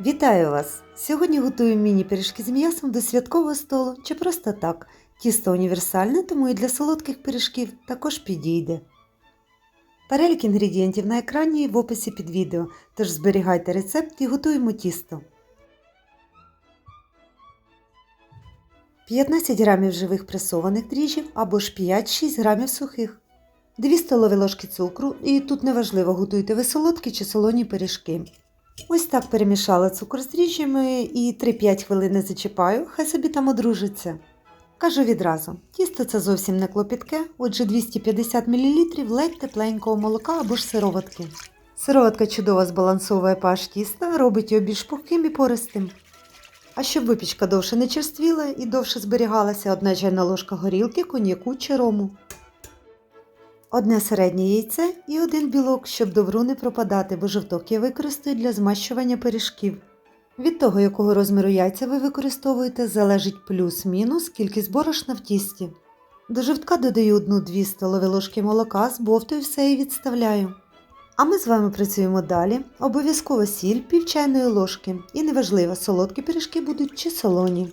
Вітаю вас! Сьогодні готую міні-пиріжки з м'ясом до святкового столу чи просто так. Тісто універсальне, тому і для солодких пиріжків також підійде. Перелік інгредієнтів на екрані і в описі під відео, тож зберігайте рецепт і готуємо тісто. 15 г живих пресованих дріжджів або ж 5-6 г сухих. 2 столові ложки цукру, і тут неважливо, готуєте ви солодкі чи солоні пиріжки. Ось так перемішала цукор з дріжджами і 3-5 хвилин зачіпаю, хай собі там одружиться. Кажу відразу, тісто це зовсім не клопітке, отже 250 мл ледь тепленького молока або ж сироватки. Сироватка чудово збалансовує pH тіста, робить його більш пухким і пористим. А щоб випічка довше не черствіла і довше зберігалася, одна чайна ложка горілки, коньяку чи рому. Одне середнє яйце і один білок, щоб добру не пропадати, бо жовток я використаю для змащування пиріжків. Від того, якого розміру яйця ви використовуєте, залежить плюс-мінус кількість борошна в тісті. До жовтка додаю 1-2 столові ложки молока, збовтую все і відставляю. А ми з вами працюємо далі. Обов'язково сіль пів чайної ложки. І неважливо, солодкі пиріжки будуть чи солоні.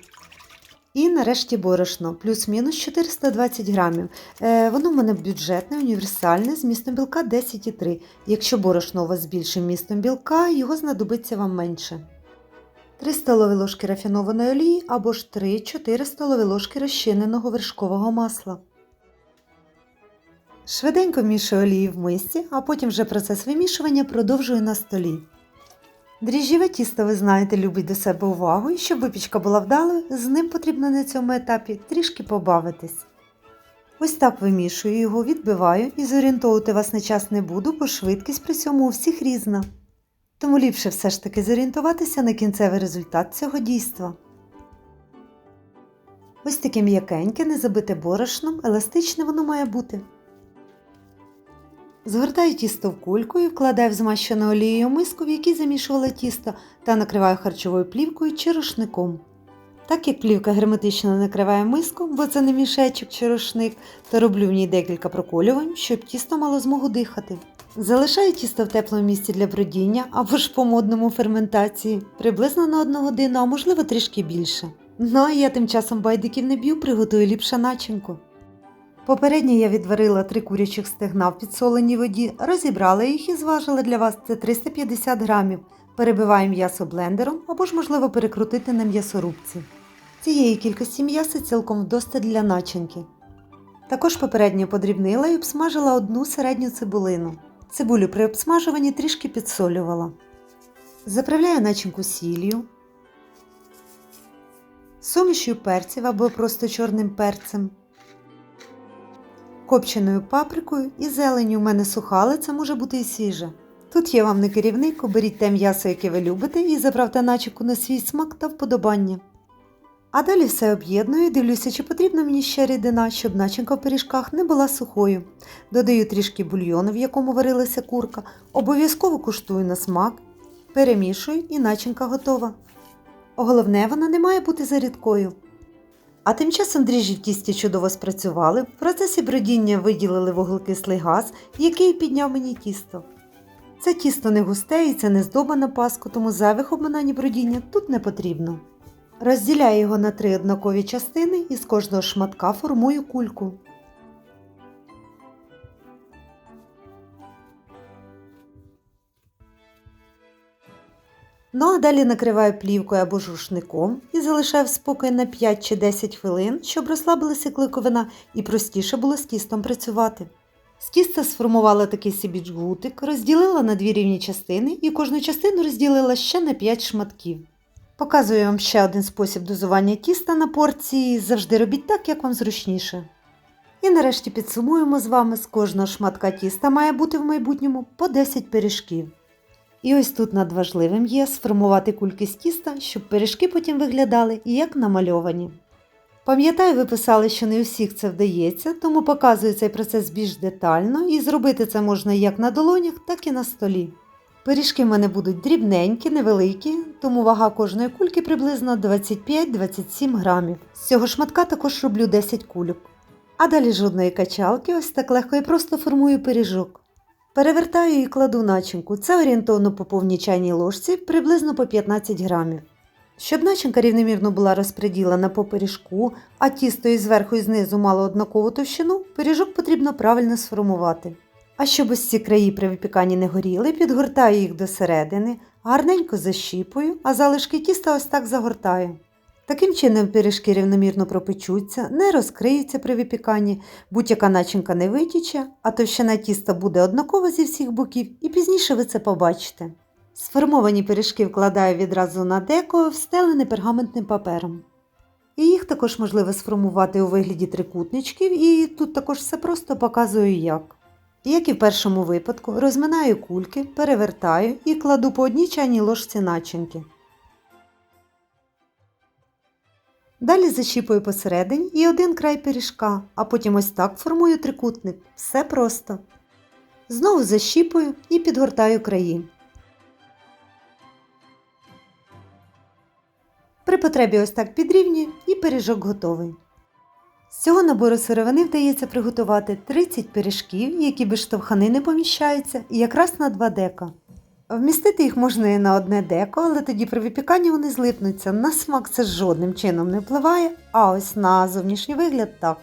І нарешті борошно, плюс-мінус 420 грамів. Е, воно в мене бюджетне, універсальне, з містом білка 10,3. Якщо борошно у вас з більшим містом білка, його знадобиться вам менше. 3 столові ложки рафінованої олії або ж 3-4 столові ложки розчиненого вершкового масла. Швиденько мішую олію в мисці, а потім вже процес вимішування продовжую на столі. Дріжджіве тісто, ви знаєте, любить до себе увагу, і щоб випічка була вдалою, з ним потрібно на цьому етапі трішки побавитись. Ось так вимішую його, відбиваю і зорієнтовувати вас на час не буду, бо швидкість при цьому у всіх різна. Тому ліпше все ж таки зорієнтуватися на кінцевий результат цього дійства. Ось таке м'якеньке, не забите борошном, еластичне воно має бути. Згортаю тісто в кульку і вкладаю в змащену олією миску, в якій замішувала тісто, та накриваю харчовою плівкою чи рушником. Так як плівка герметично накриває миску, бо це не мішечок чи рушник, то роблю в ній декілька проколювань, щоб тісто мало змогу дихати. Залишаю тісто в теплому місці для бродіння або ж по модному ферментації, приблизно на 1 годину, а можливо трішки більше. Ну а я тим часом байдиків не б'ю, приготую ліпше начинку. Попередньо я відварила три курячих стегна в підсоленій воді, розібрала їх і зважила для вас це 350 грамів. Перебиваю м'ясо блендером або ж можливо перекрутити на м'ясорубці. Цієї кількості м'яса цілком вдосталь для начинки. Також попередньо подрібнила і обсмажила одну середню цибулину. Цибулю при обсмажуванні трішки підсолювала. Заправляю начинку сіллю, сумішю перців або просто чорним перцем копченою паприкою і зеленю у мене суха, але це може бути і свіже. Тут я вам не керівник, оберіть те м'ясо, яке ви любите, і заправте начинку на свій смак та вподобання. А далі все об'єдную дивлюся, чи потрібна мені ще рідина, щоб начинка в пиріжках не була сухою. Додаю трішки бульйону, в якому варилася курка, обов'язково куштую на смак, перемішую і начинка готова. Головне, вона не має бути зарідкою. А тим часом дріжджі в тісті чудово спрацювали, в процесі бродіння виділили вуглекислий газ, який підняв мені тісто. Це тісто не густе і це не здоба на паску, тому зайвих обминань бродіння тут не потрібно. Розділяю його на три однакові частини і з кожного шматка формую кульку. Ну а далі накриваю плівкою або ж і залишаю в спокій на 5 чи 10 хвилин, щоб розслабилася кликовина і простіше було з тістом працювати. З тіста сформувала такий собі джгутик, розділила на дві рівні частини і кожну частину розділила ще на 5 шматків. Показую вам ще один спосіб дозування тіста на порції, завжди робіть так, як вам зручніше. І нарешті підсумуємо з вами, з кожного шматка тіста має бути в майбутньому по 10 пиріжків. І ось тут надважливим є сформувати кульки з тіста, щоб пиріжки потім виглядали як намальовані. Пам'ятаю, ви писали, що не у всіх це вдається, тому показую цей процес більш детально і зробити це можна як на долонях, так і на столі. Пиріжки в мене будуть дрібненькі, невеликі, тому вага кожної кульки приблизно 25-27 грамів. З цього шматка також роблю 10 кульок. А далі жодної качалки, ось так легко і просто формую пиріжок. Перевертаю і кладу начинку. Це орієнтовно по повній чайній ложці, приблизно по 15 грамів. Щоб начинка рівномірно була розподілена по пиріжку, а тісто і зверху і знизу мало однакову товщину, пиріжок потрібно правильно сформувати. А щоб ось ці краї при випіканні не горіли, підгортаю їх до середини, гарненько защіпую, а залишки тіста ось так загортаю. Таким чином пиріжки рівномірно пропечуться, не розкриються при випіканні, будь-яка начинка не витіче, а товщина тіста буде однакова зі всіх боків, і пізніше ви це побачите. Сформовані пиріжки вкладаю відразу на деко, встелене пергаментним папером. І їх також можливо сформувати у вигляді трикутничків, і тут також все просто показую як. Як і в першому випадку, розминаю кульки, перевертаю і кладу по одній чайній ложці начинки. Далі защіпую посередині і один край пиріжка, а потім ось так формую трикутник. Все просто. Знову защіпую і підгортаю краї. При потребі ось так підрівнюю і пиріжок готовий. З цього набору сировини вдається приготувати 30 пиріжків, які без штовхани не поміщаються, і якраз на 2 дека. Вмістити їх можна і на одне деко, але тоді при випіканні вони злипнуться. На смак це жодним чином не впливає, а ось на зовнішній вигляд так.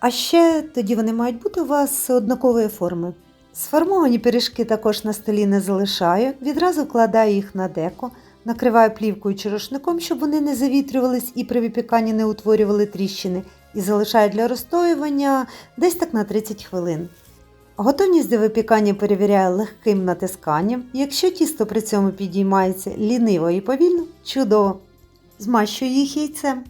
А ще тоді вони мають бути у вас однакової форми. Сформовані пиріжки також на столі не залишаю, відразу вкладаю їх на деко, накриваю плівкою чи рушником, щоб вони не завітрювались і при випіканні не утворювали тріщини, і залишаю для розстоювання десь так на 30 хвилин. Готовність до випікання перевіряю легким натисканням. Якщо тісто при цьому підіймається ліниво і повільно, чудово. Змащую їх яйцем.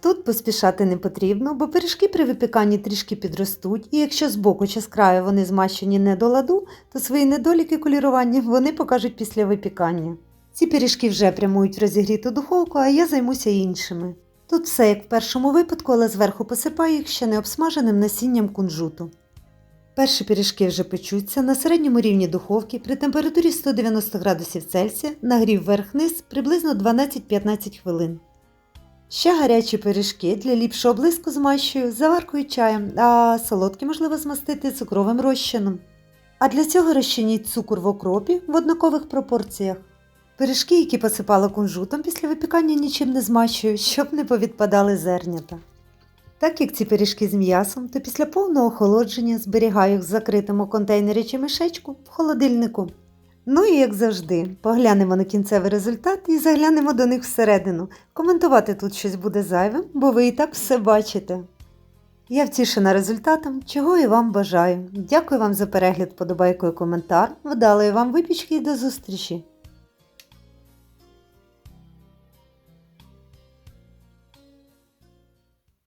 Тут поспішати не потрібно, бо пиріжки при випіканні трішки підростуть, і якщо з боку чи з краю вони змащені не до ладу, то свої недоліки колірування вони покажуть після випікання. Ці пиріжки вже прямують в розігріту духовку, а я займуся іншими. Тут все як в першому випадку, але зверху посипаю їх ще не обсмаженим насінням кунжуту. Перші пиріжки вже печуться на середньому рівні духовки при температурі 190 градусів Цельсія, нагрів верх-низ приблизно 12-15 хвилин. Ще гарячі пиріжки для ліпшого блиску змащую заваркою чаєм, а солодкі можливо змастити цукровим розчином. А для цього розчиніть цукор в окропі в однакових пропорціях. Пиріжки, які посипала кунжутом після випікання нічим не змащую, щоб не повідпадали зернята. Так як ці пиріжки з м'ясом, то після повного охолодження зберігаю їх в закритому контейнері чи мішечку в холодильнику. Ну і як завжди, поглянемо на кінцевий результат і заглянемо до них всередину. Коментувати тут щось буде зайвим, бо ви і так все бачите. Я втішена результатом, чого і вам бажаю. Дякую вам за перегляд, подобайку і коментар. Вдалої вам випічки і до зустрічі!